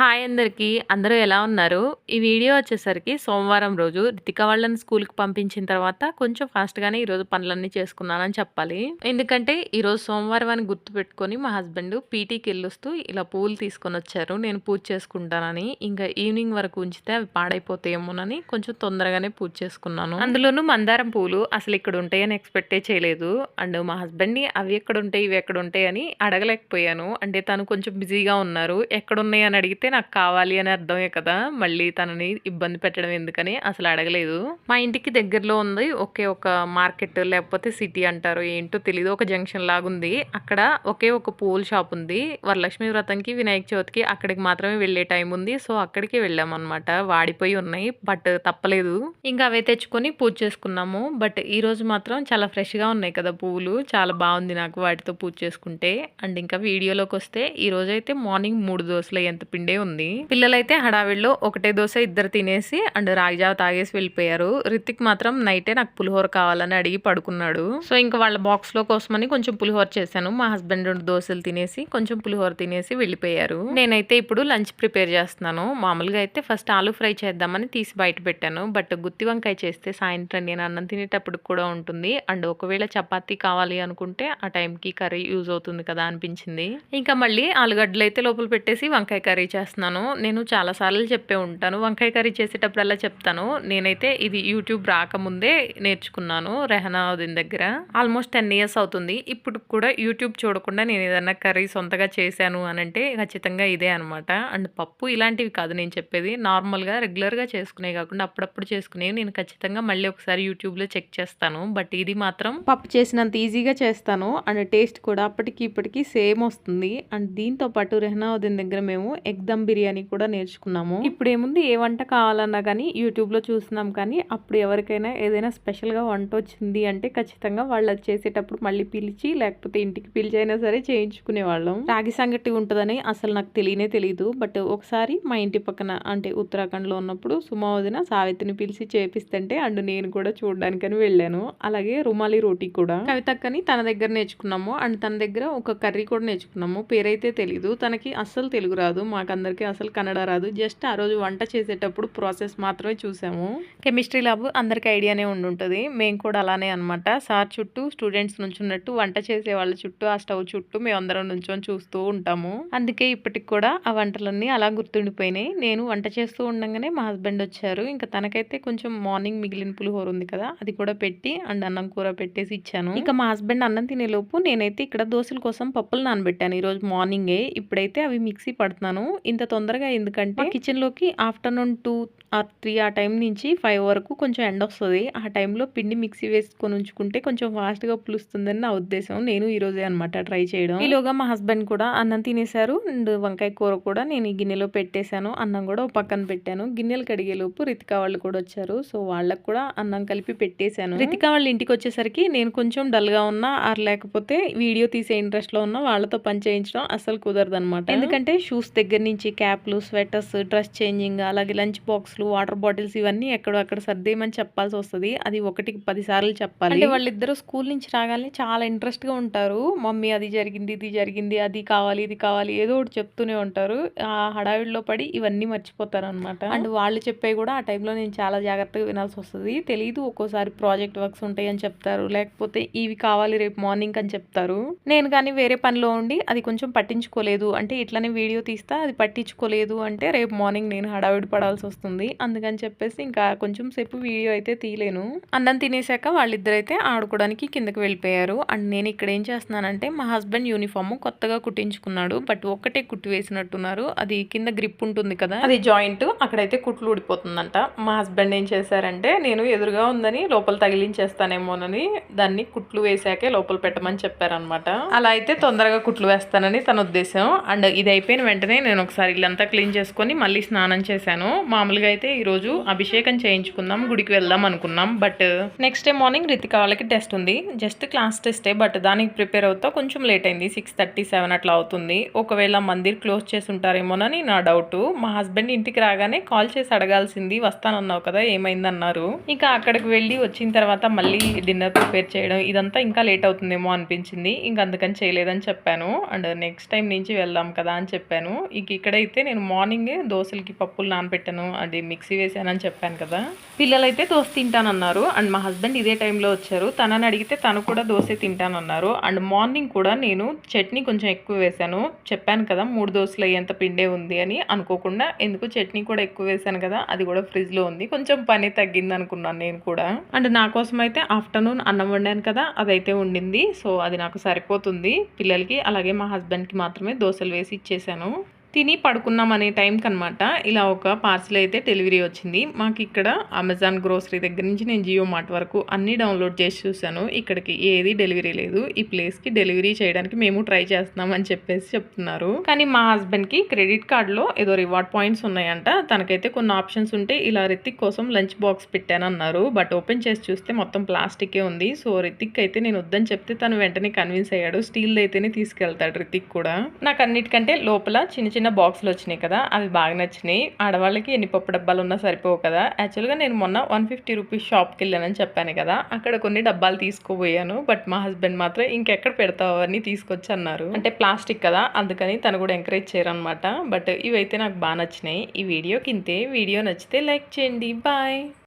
Hi అందరికీ. అందరూ ఎలా ఉన్నారు? ఈ వీడియో వచ్చేసరికి సోమవారం రోజు రితిక వాళ్ళని స్కూల్కి పంపించిన తర్వాత కొంచెం ఫాస్ట్గానే ఈరోజు పనులన్నీ చేసుకున్నానని చెప్పాలి. ఎందుకంటే ఈరోజు సోమవారం అని గుర్తు పెట్టుకొని మా హస్బెండ్ పీటీకి వెళ్ళొస్తూ ఇలా పూలు తీసుకొని వచ్చారు. నేను పూజ చేసుకుంటానని ఇంకా ఈవినింగ్ వరకు ఉంచితే అవి పాడైపోతాయేమోనని కొంచెం తొందరగానే పూజ చేసుకున్నాను. అందులోనూ మందారం పూలు అసలు ఇక్కడ ఉంటాయని ఎక్స్పెక్టే చేయలేదు. అండ్ మా హస్బెండ్ని అవి ఎక్కడ ఉంటాయి ఇవి ఎక్కడ ఉంటాయి అని అడగలేకపోయాను. అంటే తను కొంచెం బిజీగా ఉన్నారు. ఎక్కడున్నాయి అని అడిగితే నాకు కావాలి అని అర్థమే కదా. మళ్ళీ తనని ఇబ్బంది పెట్టడం ఎందుకని అసలు అడగలేదు. మా ఇంటికి దగ్గరలో ఉంది. ఒకే ఒక మార్కెట్ లేకపోతే సిటీ అంటారు ఏంటో తెలీదు. ఒక జంక్షన్ లాగుంది. అక్కడ ఒకే ఒక పూల షాప్ ఉంది. వరలక్ష్మి వ్రతంకి వినాయక చవితికి అక్కడికి మాత్రమే వెళ్ళే టైం ఉంది. సో అక్కడికి వెళ్ళాం అనమాట వాడిపోయి ఉన్నాయి. బట్ తప్పలేదు. ఇంకా అవే తెచ్చుకొని పూజ చేసుకున్నాము. బట్ ఈ రోజు మాత్రం చాలా ఫ్రెష్గా ఉన్నాయి కదా పువ్వులు చాలా బాగుంది నాకు వాటితో పూజ చేసుకుంటే. అండ్ ఇంకా వీడియోలోకి వస్తే ఈ రోజు అయితే మార్నింగ్ మూడు దోశలు ఎంత పిండే ఉంది. పిల్లలైతే హడావిడిలో ఒకటే దోశ ఇద్దరు తినేసి అండ్ రాగిజావ తాగేసి వెళ్ళిపోయారు. రితిక్ మాత్రం నైటే నాకు పులిహోర కావాలని అడిగి పడుకున్నాడు. సో ఇంకా వాళ్ళ బాక్స్లో కోసమని కొంచెం పులిహోర చేశాను. మా హస్బెండ్ రెండు దోశలు తినేసి కొంచెం పులిహోర తినేసి వెళ్ళిపోయారు. నేనైతే ఇప్పుడు లంచ్ ప్రిపేర్ చేస్తున్నాను. మామూలుగా అయితే ఫస్ట్ ఆలు ఫ్రై చేద్దామని తీసి బయట పెట్టాను. బట్ గుత్తి వంకాయ చేస్తే సాయంత్రం నేను అన్నం తినేటప్పుడు కూడా ఉంటుంది. అండ్ ఒకవేళ చపాతీ కావాలి అనుకుంటే ఆ టైంకి కర్రీ యూజ్ అవుతుంది కదా అనిపించింది. ఇంకా మళ్ళీ ఆలుగడ్డలు అయితే లోపల పెట్టేసి వంకాయ కర్రీ చేస్తున్నాను. నేను చాలాసార్లు చెప్పే ఉంటాను. వంకాయ కర్రీ చేసేటప్పుడల్లా చెప్తాను. నేనైతే ఇది యూట్యూబ్ రాకముందే నేర్చుకున్నాను రెహనా ఉదయం దగ్గర. ఆల్మోస్ట్ టెన్ ఇయర్స్ అవుతుంది. ఇప్పుడు కూడా యూట్యూబ్ చూడకుండా నేను ఏదైనా కర్రీ సొంతగా చేశాను అని అంటే ఖచ్చితంగా ఇదే అనమాట అండ్ పప్పు ఇలాంటివి కాదు నేను చెప్పేది. నార్మల్గా రెగ్యులర్గా చేసుకునే కాకుండా అప్పుడప్పుడు చేసుకునేవి నేను ఖచ్చితంగా మళ్ళీ ఒకసారి యూట్యూబ్లో చెక్ చేస్తాను. బట్ ఇది మాత్రం పప్పు చేసినంత ఈజీగా చేస్తాను. అండ్ టేస్ట్ కూడా అప్పటికి ఇప్పటికీ సేమ్ వస్తుంది. అండ్ దీంతో పాటు రెహనావుద్దీన్ దగ్గర మేము ఎగ్ దమ్ బిర్యానీ కూడా నేర్చుకున్నాము. ఇప్పుడు ఏముంది ఏ వంట కావాలన్నా కానీ యూట్యూబ్లో చూస్తున్నాం కానీ అప్పుడు ఎవరికైనా ఏదైనా స్పెషల్గా వంట వచ్చింది అంటే ఖచ్చితంగా వాళ్ళు అది చేసేటప్పుడు మళ్ళీ పిలిచి లేకపోతే ఇంటికి పిలిచైనా సరే చేయించుకునే వాళ్ళం. రాగి సంగటి ఉంటుందని అసలు నాకు తెలియనే తెలియదు బట్ ఒకసారి మా ఇంటి పక్కన అంటే ఉత్తరాఖండ్లో ఉన్నప్పుడు సుమోదిన సావిత్రిని పిలిచి చేపిస్తుంటే అండ్ నేను కూడా చూడడానికని వెళ్ళాను. అలాగే రుమాలి రోటీ కూడా. కవితక్కని తన దగ్గర నేర్చుకున్నాము. అండ్ తన దగ్గర ఒక కర్రీ కూడా నేర్చుకున్నాము. పేరైతే తెలీదు. తనకి అస్సలు తెలుగు రాదు. వాళ్ళందరికీ అసలు కన్నడ రాదు. జస్ట్ ఆ రోజు వంట చేసేటప్పుడు ప్రాసెస్ మాత్రమే చూసాము. కెమిస్ట్రీ ల్యాబ్ అందరికి ఐడియానే ఉండుంటుంది. మేము కూడా అలానే అనమాట సార్ చుట్టూ స్టూడెంట్స్ నుంచున్నట్టు వంట చేసే వాళ్ళ చుట్టూ ఆ స్టవ్ చుట్టూ మేము అందరం నుంచొని చూస్తూ ఉంటాము. అందుకే ఇప్పటికి కూడా ఆ వంటలన్నీ అలా గుర్తుండిపోయినాయి. నేను వంట చేస్తూ ఉండగానే మా హస్బెండ్ వచ్చారు. ఇంకా తనకైతే కొంచెం మార్నింగ్ మిగిలిన పులిహోర ఉంది కదా అది కూడా పెట్టి అండ్ అన్నం కూర పెట్టేసి ఇచ్చాను. ఇంకా మా హస్బెండ్ అన్నం తినేలోపు నేనైతే ఇక్కడ దోశల కోసం పప్పులు నానబెట్టాను. ఈరోజు మార్నింగే. ఇప్పుడైతే అవి మిక్సీ పడుతున్నాను. ఇంత తొందరగా ఎందుకంటే కిచెన్లోకి ఆఫ్టర్నూన్ టూ ఆర్ త్రీ ఆ టైం నుంచి ఫైవ్ వరకు కొంచెం ఎండ వస్తుంది. ఆ టైంలో పిండి మిక్సీ వేసుకొని ఉంచుకుంటే కొంచెం ఫాస్ట్గా పులుస్తుందని నా ఉద్దేశం. నేను ఈ రోజే అనమాట ట్రై చేయడం. ఈలోగా మా హస్బెండ్ కూడా అన్నం తినేశారు. అండ్ వంకాయ కూర కూడా నేను ఈ గిన్నెలో పెట్టేశాను. అన్నం కూడా ఒక పక్కన పెట్టాను. గిన్నెలు కడిగేలోపు రితికా వాళ్ళు కూడా వచ్చారు. సో వాళ్ళకు కూడా అన్నం కలిపి పెట్టేశాను. రితికా వాళ్ళ ఇంటికి వచ్చేసరికి నేను కొంచెం డల్గా ఉన్నా ఆర్ లేకపోతే వీడియో తీసే ఇంట్రెస్ట్లో ఉన్నా వాళ్ళతో పని చేయించడం అసలు కుదరదు అనమాట ఎందుకంటే షూస్ దగ్గర నుంచి క్యాప్లు స్వెటర్స్ డ్రెస్ చేంజింగ్ అలాగే లంచ్ బాక్స్లు వాటర్ బాటిల్స్ ఇవన్నీ ఎక్కడో అక్కడ సర్దేయమని చెప్పాల్సి వస్తుంది. అది ఒకటికి పది సార్లు చెప్పాలి. అంటే వాళ్ళిద్దరు స్కూల్ నుంచి రాగానే చాలా ఇంట్రెస్ట్గా ఉంటారు. మమ్మీ అది జరిగింది ఇది జరిగింది అది కావాలి ఇది కావాలి ఏదో ఒకటి చెప్తూనే ఉంటారు. ఆ హడావిడిలో పడి ఇవన్నీ మర్చిపోతారు అనమాట అండ్ వాళ్ళు చెప్పే కూడా ఆ టైంలో నేను చాలా జాగ్రత్తగా వినాల్సి వస్తుంది. తెలియదు ఒక్కోసారి ప్రాజెక్ట్ వర్క్స్ ఉంటాయి అని చెప్తారు. లేకపోతే ఇవి కావాలి రేపు మార్నింగ్ అని చెప్తారు. నేను కానీ వేరే పనిలో ఉండి అది కొంచెం పట్టించుకోలేదు. అంటే ఇట్లనే వీడియో తీస్తా అది పట్టించుకోలేదు అంటే రేపు మార్నింగ్ నేను హడావిడి పడాల్సి వస్తుంది. అందుకని చెప్పేసి ఇంకా కొంచెం సేపు వీడియో అయితే తీయలేను. అన్నం తినేసాక వాళ్ళిద్దరైతే ఆడుకోవడానికి కిందకి వెళ్ళిపోయారు. అండ్ నేను ఇక్కడ ఏం చేస్తున్నానంటే మా హస్బెండ్ యూనిఫామ్ కొత్తగా కుట్టించుకున్నాడు. బట్ ఒక్కటే కుట్టి వేసినట్టున్నారు. అది కింద గ్రిప్ ఉంటుంది కదా. అది జాయింట్. అక్కడైతే కుట్లు ఊడిపోతుందంట. మా హస్బెండ్ ఏం చేశారంటే నేను ఎదురుగా ఉందని లోపల తగిలించేస్తానేమోనని దాన్ని కుట్లు వేసాకే లోపల పెట్టమని చెప్పారనమాట అలా అయితే తొందరగా కుట్లు వేస్తానని తన ఉద్దేశం. అండ్ ఇది అయిపోయిన వెంటనే నేను ఒకసారి ఇల్లంతా క్లీన్ చేసుకొని మళ్ళీ స్నానం చేశాను. మామూలుగా అయితే ఈరోజు అభిషేకం చేయించుకుందాం గుడికి వెళ్దాం అనుకున్నాం. But next day morning Ritika వాళ్ళకి టెస్ట్ ఉంది. జస్ట్ క్లాస్ టెస్టే బట్ దానికి ప్రిపేర్ అవుతా కొంచెం లేట్ అయింది. సిక్స్ థర్టీ సెవెన్ అట్లా అవుతుంది. ఒకవేళ మందిర్ క్లోజ్ చేసి ఉంటారేమోనని నా డౌట్ మా హస్బెండ్ ఇంటికి రాగానే కాల్ చేసి అడగాల్సింది వస్తానన్నావు కదా ఏమైందన్నారు? ఇంకా అక్కడికి వెళ్ళి వచ్చిన తర్వాత మళ్ళీ డిన్నర్ ప్రిపేర్ చేయడం ఇదంతా ఇంకా లేట్ అవుతుందేమో అనిపించింది. ఇంకా అందుకని చేయలేదని చెప్పాను. అండ్ నెక్స్ట్ టైం నుంచి వెళ్దాం కదా అని చెప్పాను. ఇంక ఇక్కడ ఇక్కడైతే నేను మార్నింగే దోశలకి పప్పులు నానబెట్టాను. అది మిక్సీ వేసానని చెప్పాను కదా. పిల్లలైతే దోశ తింటానన్నారు. అండ్ మా హస్బెండ్ ఇదే టైంలో వచ్చారు. తనని అడిగితే తను కూడా దోశ తింటానన్నారు. అండ్ మార్నింగ్ కూడా నేను చట్నీ కొంచెం ఎక్కువ వేశాను. చెప్పాను కదా మూడు దోశలు అయ్యేంత పిండే ఉంది అని అనుకోకుండా ఎందుకు చట్నీ కూడా ఎక్కువ వేశాను కదా అది కూడా ఫ్రిడ్జ్లో ఉంది. కొంచెం పని తగ్గింది అనుకున్నాను నేను కూడా. అండ్ నా కోసం అయితే ఆఫ్టర్నూన్ అన్నం వండాను కదా అదైతే ఉండింది సో అది నాకు సరిపోతుంది పిల్లలకి. అలాగే మా హస్బెండ్కి మాత్రమే దోశలు వేసి ఇచ్చేసాను తిని పడుకున్నాం అనే టైంకి అనమాట ఇలా ఒక పార్సిల్ అయితే డెలివరీ వచ్చింది. మాకు ఇక్కడ అమెజాన్ గ్రోసరీ దగ్గర నుంచి నేను జియో మార్ట్ వరకు అన్నీ డౌన్లోడ్ చేసి చూశాను. ఇక్కడికి ఏది డెలివరీ లేదు. ఈ ప్లేస్కి డెలివరీ చేయడానికి మేము ట్రై చేస్తున్నాం అని చెప్పేసి చెప్తున్నారు. కానీ మా హస్బెండ్కి క్రెడిట్ కార్డులో ఏదో రివార్డ్ పాయింట్స్ ఉన్నాయంట. తనకైతే కొన్ని ఆప్షన్స్ ఉంటే ఇలా రితిక్ కోసం లంచ్ బాక్స్ పెట్టాను అన్నారు. బట్ ఓపెన్ చేసి చూస్తే మొత్తం ప్లాస్టికే ఉంది. సో రితిక్ అయితే నేను వద్దని చెప్తే తను వెంటనే కన్విన్స్ అయ్యాడు. స్టీల్ అయితేనే తీసుకెళ్తాడు రితిక్ కూడా. నాకు అన్నిటికంటే లోపల చిన్న చిన్న చిన్న బాక్స్లు వచ్చినాయి కదా అవి బాగా నచ్చినాయి. ఆడవాళ్ళకి ఎన్ని పప్పు డబ్బాలు ఉన్నా సరిపోవు కదా. యాక్చువల్గా నేను మొన్న వన్ ఫిఫ్టీ రూపీస్ షాప్కి వెళ్ళానని చెప్పాను కదా. అక్కడ కొన్ని డబ్బాలు తీసుకోబోయాను బట్ మా హస్బెండ్ మాత్రం ఇంకెక్కడ పెడతావు అని తీసుకొచ్చి అన్నారు. అంటే ప్లాస్టిక్ కదా అందుకని తను కూడా ఎంకరేజ్ చేయరు అనమాట బట్ ఇవైతే నాకు బాగా నచ్చినాయి. ఈ వీడియోకి ఇంతే వీడియో నచ్చితే లైక్ చేయండి. బాయ్.